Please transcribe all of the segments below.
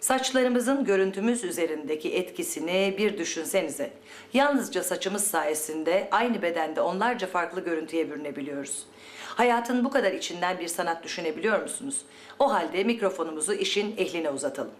Saçlarımızın görüntümüz üzerindeki etkisini bir düşünsenize. Yalnızca saçımız sayesinde aynı bedende onlarca farklı görüntüye bürünebiliyoruz. Hayatın bu kadar içinden bir sanat düşünebiliyor musunuz? O halde mikrofonumuzu işin ehline uzatalım.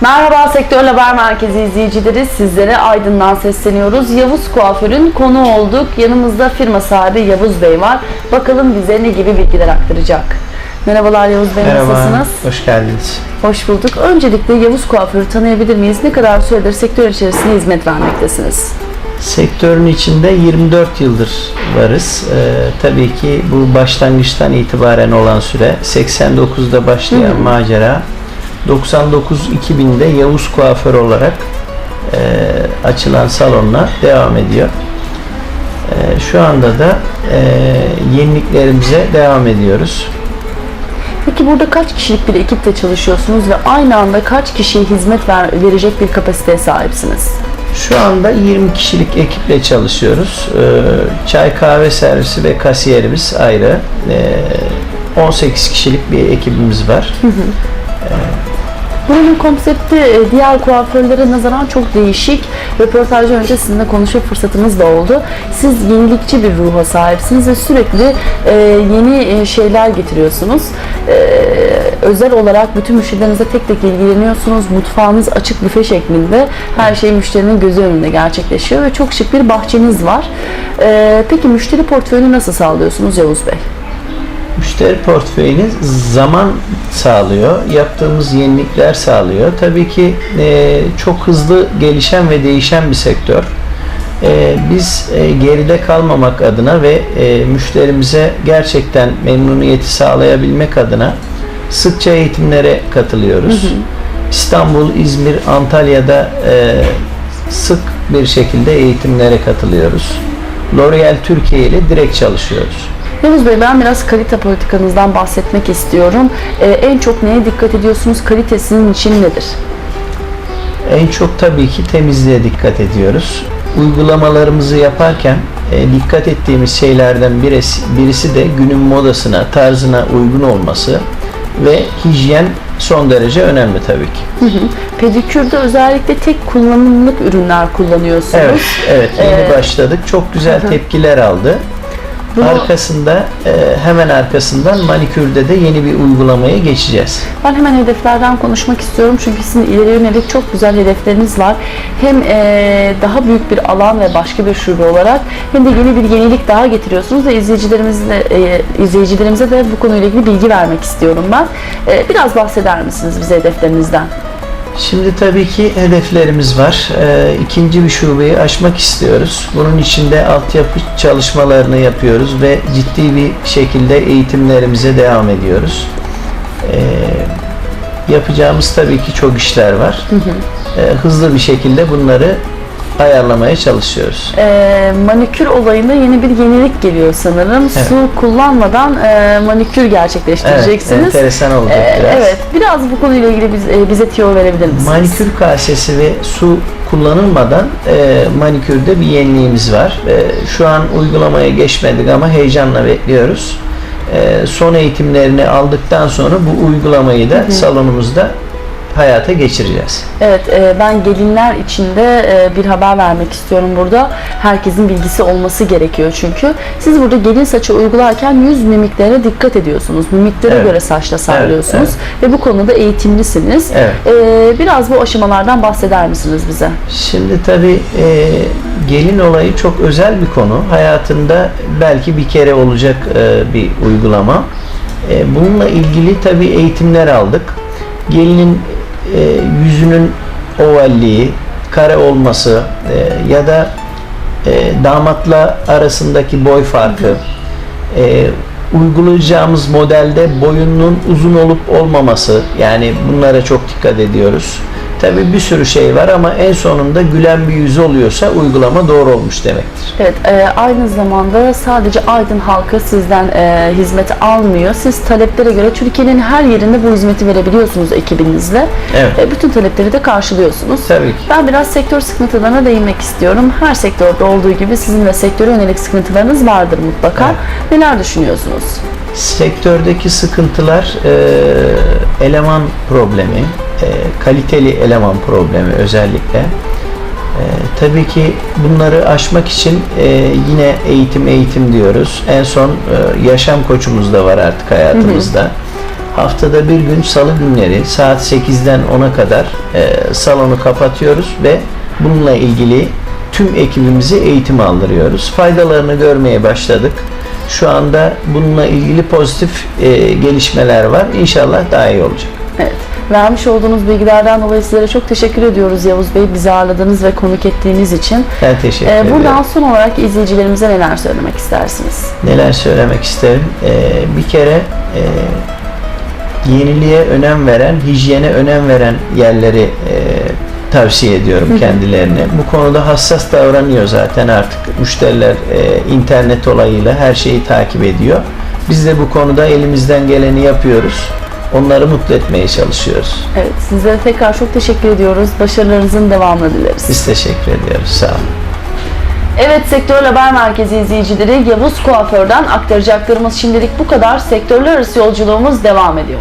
Merhaba Sektör Haber Merkezi izleyicileri. Sizlere Aydın'dan sesleniyoruz. Yavuz Kuaför'ün konu olduk. Yanımızda firma sahibi Yavuz Bey var. Bakalım bize ne gibi bilgiler aktaracak. Merhabalar Yavuz Bey, Merhaba, nasılsınız? hoş geldiniz. Hoş bulduk. Öncelikle Yavuz Kuaför'ü tanıyabilir miyiz? Ne kadar süredir sektör içerisinde hizmet vermektesiniz? Sektörün içinde 24 yıldır varız. Ee, tabii ki bu başlangıçtan itibaren olan süre 89'da başlayan macera 99-2000'de Yavuz Kuaför olarak e, açılan salonla devam ediyor. E, şu anda da e, yeniliklerimize devam ediyoruz. Peki burada kaç kişilik bir ekiple çalışıyorsunuz ve aynı anda kaç kişiye hizmet ver- verecek bir kapasiteye sahipsiniz? Şu anda 20 kişilik ekiple çalışıyoruz. Ee, Çay kahve servisi ve kasiyerimiz ayrı. Ee, 18 kişilik bir ekibimiz var. Buranın konsepti e, diğer kuaförlere nazaran çok değişik. Röportaj önce sizinle konuşma fırsatımız da oldu. Siz yenilikçi bir ruha sahipsiniz ve sürekli e, yeni e, şeyler getiriyorsunuz. E, özel olarak bütün müşterilerinizle tek tek ilgileniyorsunuz. Mutfağınız açık büfe şeklinde. Her şey müşterinin gözü önünde gerçekleşiyor ve çok şık bir bahçeniz var. E, peki müşteri portföyünü nasıl sağlıyorsunuz Yavuz Bey? Müşteri portföyünü zaman sağlıyor. Yaptığımız yenilikler sağlıyor. Tabii ki e, çok hızlı gelişen ve değişen bir sektör. E, biz e, geride kalmamak adına ve e, müşterimize gerçekten memnuniyeti sağlayabilmek adına sıkça eğitimlere katılıyoruz. İstanbul, İzmir, Antalya'da e, sık bir şekilde eğitimlere katılıyoruz. L'Oreal Türkiye ile direkt çalışıyoruz. Yavuz Bey ben biraz kalite politikanızdan bahsetmek istiyorum. Ee, en çok neye dikkat ediyorsunuz? Kalite sizin için nedir? En çok tabii ki temizliğe dikkat ediyoruz. Uygulamalarımızı yaparken e, dikkat ettiğimiz şeylerden birisi, birisi de günün modasına, tarzına uygun olması ve hijyen son derece önemli tabii ki. Pedikürde özellikle tek kullanımlık ürünler kullanıyorsunuz. Evet, evet yeni Ee, başladık. Çok güzel hı hı. tepkiler aldı. Bunu- Arkasında e, hemen arkasından manikürde de yeni bir uygulamaya geçeceğiz. Ben hemen hedeflerden konuşmak istiyorum çünkü sizin ileri yönelik çok güzel hedefleriniz var. Hem eee, daha büyük bir alan ve başka bir şube olarak hem de yeni bir yenilik daha getiriyorsunuz ve izleyicilerimizle, eee, izleyicilerimize de bu konuyla ilgili bilgi vermek istiyorum ben. Biraz bahseder misiniz bize hedeflerinizden? Şimdi tabii ki hedeflerimiz var. Ee, ikinci bir şubeyi açmak istiyoruz. Bunun için de altyapı çalışmalarını yapıyoruz ve ciddi bir şekilde eğitimlerimize devam ediyoruz. Ee, yapacağımız tabii ki çok işler var. Ee, hızlı bir şekilde bunları ayarlamaya çalışıyoruz. Eee, manikür olayında yeni bir yenilik geliyor sanırım. Evet. Su kullanmadan eee, manikür Evet, gerçekleştireceksiniz. enteresan olacak Eee, biraz. evet, biraz bu konuyla ilgili biz, e, bize tiyo verebilir misiniz? Manikür kasesi ve su kullanılmadan e, manikürde bir yeniliğimiz var. E, şu an uygulamaya geçmedik ama heyecanla bekliyoruz. E, son eğitimlerini aldıktan sonra bu uygulamayı da salonumuzda hayata geçireceğiz. Evet, e, ben gelinler için de e, bir haber vermek istiyorum burada. Herkesin bilgisi olması gerekiyor çünkü. Siz burada gelin saçı uygularken yüz mimiklerine dikkat ediyorsunuz. Mimiklere Evet. göre saçla sarıyorsunuz evet. ve bu konuda eğitimlisiniz. Evet. E, biraz bu aşamalardan bahseder misiniz bize? Şimdi tabii e, gelin olayı çok özel bir konu. Hayatında belki bir kere olacak e, bir uygulama. E, bununla ilgili tabii eğitimler aldık. Gelinin e, yüzünün ovalliği, kare olması e, ya da e, damatla arasındaki boy farkı, e, uygulayacağımız modelde boyunun uzun olup olmaması. Yani bunlara çok dikkat ediyoruz. Tabii bir sürü şey var ama en sonunda gülen bir yüz oluyorsa uygulama doğru olmuş demektir. Evet, e, aynı zamanda sadece Aydın halkı sizden e, hizmeti almıyor. Siz taleplere göre Türkiye'nin her yerinde bu hizmeti verebiliyorsunuz ekibinizle. Evet. E, bütün talepleri de karşılıyorsunuz. Tabii ki. Ben biraz sektör sıkıntılarına değinmek istiyorum. Her sektörde olduğu gibi sizin de sektöre yönelik sıkıntılarınız vardır mutlaka. Evet. Neler düşünüyorsunuz? Sektördeki sıkıntılar e, eleman problemi, e, kaliteli eleman problemi özellikle. E, tabii ki bunları aşmak için e, yine eğitim eğitim diyoruz. En son e, yaşam koçumuz da var artık hayatımızda. Haftada bir gün salı günleri saat 8'den 10'a kadar e, salonu kapatıyoruz ve bununla ilgili tüm ekibimizi eğitim aldırıyoruz. Faydalarını görmeye başladık. Şu anda bununla ilgili pozitif e, gelişmeler var. İnşallah daha iyi olacak. Evet. Vermiş olduğunuz bilgilerden dolayı sizlere çok teşekkür ediyoruz Yavuz Bey. Bizi ağırladığınız ve konuk ettiğiniz için. Ben teşekkür Ee, ederim. buradan son olarak izleyicilerimize neler söylemek istersiniz? neler söylemek isterim? Ee, bir kere e, yeniliğe önem veren, hijyene önem veren yerleri e, tavsiye ediyorum kendilerine. Bu konuda hassas davranıyor zaten artık müşteriler e, internet olayıyla her şeyi takip ediyor. Biz de bu konuda elimizden geleni yapıyoruz. Onları mutlu etmeye çalışıyoruz. Evet, sizlere tekrar çok teşekkür ediyoruz. Başarılarınızın devamını dileriz. Biz teşekkür ediyoruz. Sağ olun. Evet, Sektör Haber Merkezi izleyicileri Yavuz Kuaför'den aktaracaklarımız şimdilik bu kadar. Sektörler arası yolculuğumuz devam ediyor.